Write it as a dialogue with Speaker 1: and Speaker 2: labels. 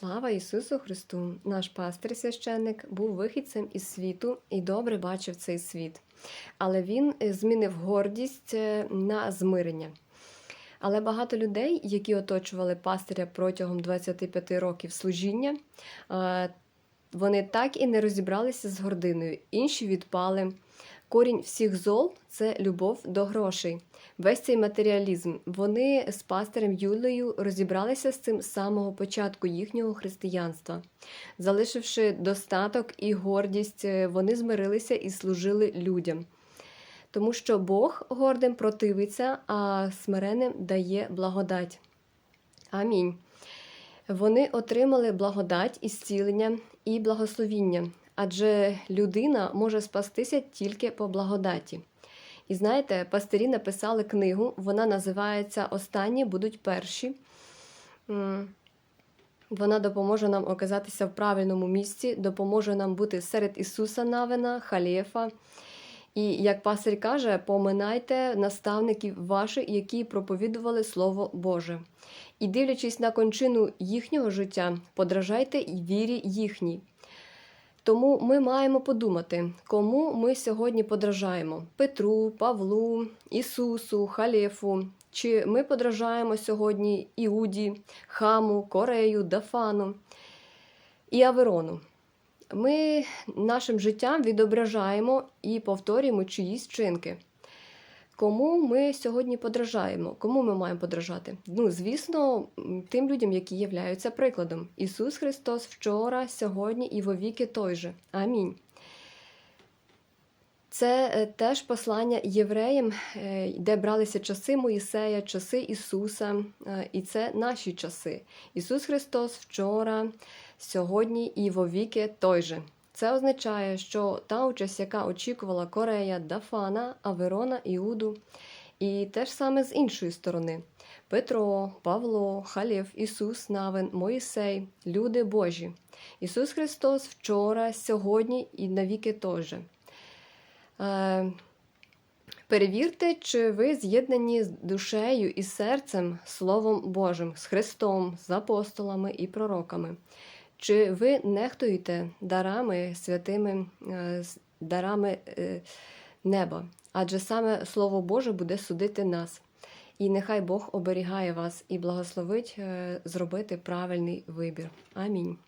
Speaker 1: Слава Ісусу Христу! Наш пастир священник був вихідцем із світу і добре бачив цей світ. Але він е, змінив гордість е, на змирення. Але багато людей, які оточували пастиря протягом 25 років служіння, е, вони так і не розібралися з гординою, інші відпали. Корінь всіх зол це любов до грошей. Весь цей матеріалізм. Вони з пастирем Юлею розібралися з цим з самого початку їхнього християнства. Залишивши достаток і гордість, е, вони змирилися і служили людям. Тому що Бог гордим противиться, а смиреним дає благодать. Амінь. Вони отримали благодать, ісцілення і благословіння, адже людина може спастися тільки по благодаті. І знаєте, пастирі написали книгу, вона називається Останні будуть перші. Вона допоможе нам оказатися в правильному місці, допоможе нам бути серед Ісуса Навина, Халєфа. І як пастир каже, поминайте наставників ваших, які проповідували Слово Боже. І дивлячись на кончину їхнього життя, подражайте вірі їхній. Тому ми маємо подумати, кому ми сьогодні подражаємо: Петру, Павлу, Ісусу, Халєфу. Чи ми подражаємо сьогодні Іуді, Хаму, Корею, Дафану і Аверону? Ми нашим життям відображаємо і повторюємо чиїсь вчинки. Кому ми сьогодні подражаємо? Кому ми маємо подражати? Ну, звісно, тим людям, які являються прикладом. Ісус Христос вчора, сьогодні і вовіки той же. Амінь. Це е, теж послання євреям, е, де бралися часи Моїсея, часи Ісуса, е, і це наші часи. Ісус Христос вчора, сьогодні і вовіки той же. Це означає, що та участь, яка очікувала Корея, Дафана, Аверона, Іуду, і те ж саме з іншої сторони: Петро, Павло, Халєв, Ісус, Навин, Моїсей, люди Божі. Ісус Христос вчора, сьогодні і навіки теж. Е, Перевірте, чи ви з'єднані з душею і серцем Словом Божим, з Христом, з апостолами і пророками. Чи ви нехтуєте дарами святими, е, дарами е, неба? Адже саме Слово Боже буде судити нас. І нехай Бог оберігає вас і благословить е, зробити правильний вибір. Амінь.